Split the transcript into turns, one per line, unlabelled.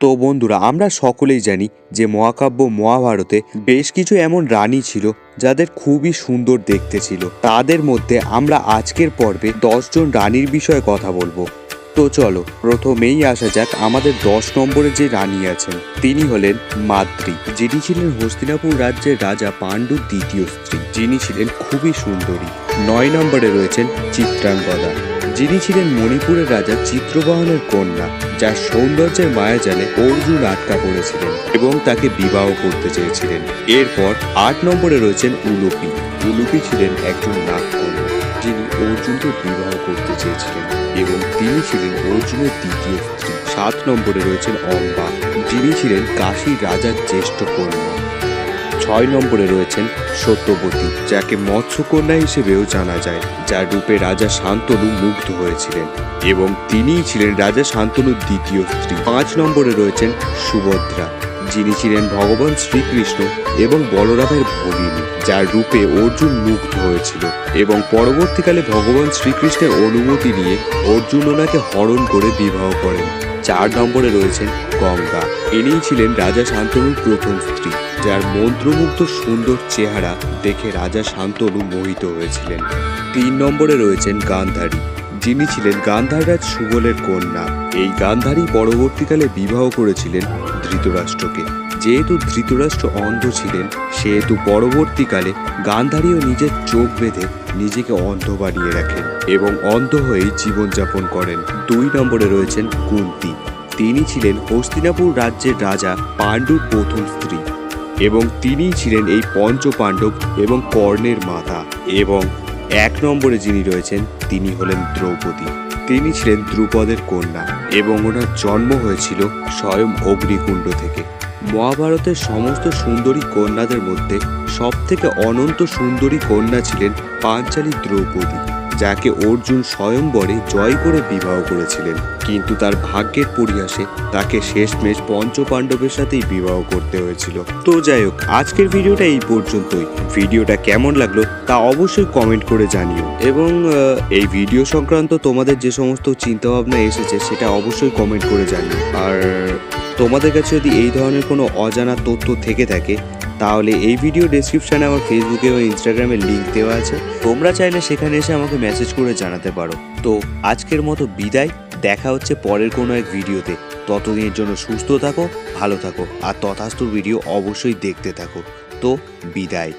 তো বন্ধুরা, আমরা সকলেই জানি যে মহাকাব্য মহাভারতে বেশ কিছু এমন রানী ছিল যাদের খুবই সুন্দর দেখতে ছিল। তাদের মধ্যে আমরা আজকের পর্বে দশজন রানীর বিষয়ে কথা বলব। তো চলো, প্রথমেই আসা যাক আমাদের দশ নম্বরে যে রানী আছেন। তিনি হলেন মাদ্রি যিনি ছিলেন হস্তিনাপুর রাজ্যের রাজা পাণ্ডুর দ্বিতীয় স্ত্রী। যিনি ছিলেন খুবই সুন্দরী। নয় নম্বরে রয়েছেন চিত্রাঙ্গদা, যিনি ছিলেন মণিপুরের রাজা চিত্রবাহনের কন্যা। যার সৌন্দর্যের মায়া মায়াজালে অর্জুন আটকা পড়েছিলেন এবং তাকে বিবাহ করতে চেয়েছিলেন। এরপর আট নম্বরে রয়েছেন উলুপি। উলুপি ছিলেন একজন নাগকন্যা, যিনি অর্জুনকে বিবাহ করতে চেয়েছিলেন এবং তিনি ছিলেন অর্জুনের দ্বিতীয় স্ত্রী। সাত নম্বরে রয়েছেন অম্বা, যিনি ছিলেন কাশী রাজার জ্যেষ্ঠ কন্যা। ছয় নম্বরে রয়েছেন সত্যবতী, যাকে মৎস্যকন্যা হিসেবেও জানা যায়, যার রূপে রাজা শান্তনু মুগ্ধ হয়েছিলেন এবং তিনিই ছিলেন রাজা শান্তনুর দ্বিতীয় স্ত্রী। পাঁচ নম্বরে রয়েছেন সুভদ্রা, যিনি ছিলেন ভগবান শ্রীকৃষ্ণ এবং বলরামের ভগিনী, যার রূপে অর্জুন মুগ্ধ হয়েছিল এবং পরবর্তীকালে ভগবান শ্রীকৃষ্ণের অনুমতি নিয়ে অর্জুন ওনাকে হরণ করে বিবাহ করেন। চার নম্বরে রয়েছেন গঙ্গা। ইনিই ছিলেন রাজা শান্তনুর প্রথম স্ত্রী, যার মন্ত্রমুগ্ধ সুন্দর চেহারা দেখে রাজা শান্তনু মোহিত হয়েছিলেন। তিন নম্বরে রয়েছেন গান্ধারী, যিনি ছিলেন গান্ধাররাজ সুবলের কন্যা। এই গান্ধারী পরবর্তীকালে বিবাহ করেছিলেন ধৃতরাষ্ট্রকে। যেহেতু ধৃতরাষ্ট্র অন্ধ ছিলেন, সেহেতু পরবর্তীকালে গান্ধারীও নিজের চোখ বেঁধে নিজেকে অন্ধ বানিয়ে রাখেন এবং অন্ধ হয়েই জীবনযাপন করেন। দুই নম্বরে রয়েছেন কুন্তি। তিনি ছিলেন হস্তিনাপুর রাজ্যের রাজা পাণ্ডুর প্রথম স্ত্রী এবং তিনিই ছিলেন এই পঞ্চ পাণ্ডব এবং কর্ণের মাতা এবং এক নম্বরে যিনি রয়েছেন তিনি হলেন দ্রৌপদী। তিনি ছিলেন দ্রুপদের কন্যা এবং ওনার জন্ম হয়েছিল স্বয়ং অগ্নিকুণ্ড থেকে। মহাভারতের সমস্ত সুন্দরী কন্যাদের মধ্যে সব থেকে অনন্ত সুন্দরী কন্যা ছিলেন পাঞ্চালী দ্রৌপদী। যাকে অর্জুন স্বয়ংবরে জয় করে বিবাহ করেছিলেন। কিন্তু তার ভাগ্যের পরিহাসে তাকে শেষমেশ পঞ্চ পাণ্ডবের সাথেই বিবাহ করতে হয়েছিল। তো যাই হোক, আজকের ভিডিওটা এই পর্যন্তই। ভিডিওটা কেমন লাগল তা অবশ্যই কমেন্ট করে জানিও। এবং এই ভিডিও সংক্রান্ত তোমাদের যে সমস্ত চিন্তাভাবনা এসেছে সেটা অবশ্যই কমেন্ট করে জানিও। আর তোমাদের কাছে যদি এই ধরনের কোনো অজানা তথ্য থেকে থাকে তাহলে এই ভিডিও ডিসক্রিপশানে আমার ফেসবুকে ও ইনস্টাগ্রামে লিঙ্ক দেওয়া আছে। তোমরা চাইলে সেখানে এসে আমাকে মেসেজ করে জানাতে পারো। তো আজকের মতো বিদায়। দেখা হচ্ছে পরের কোনো এক ভিডিওতে ততদিনের জন্য সুস্থ থাকো, ভালো থাকো। আর তথাস্থ ভিডিও অবশ্যই দেখতে থাকো। তো বিদায়।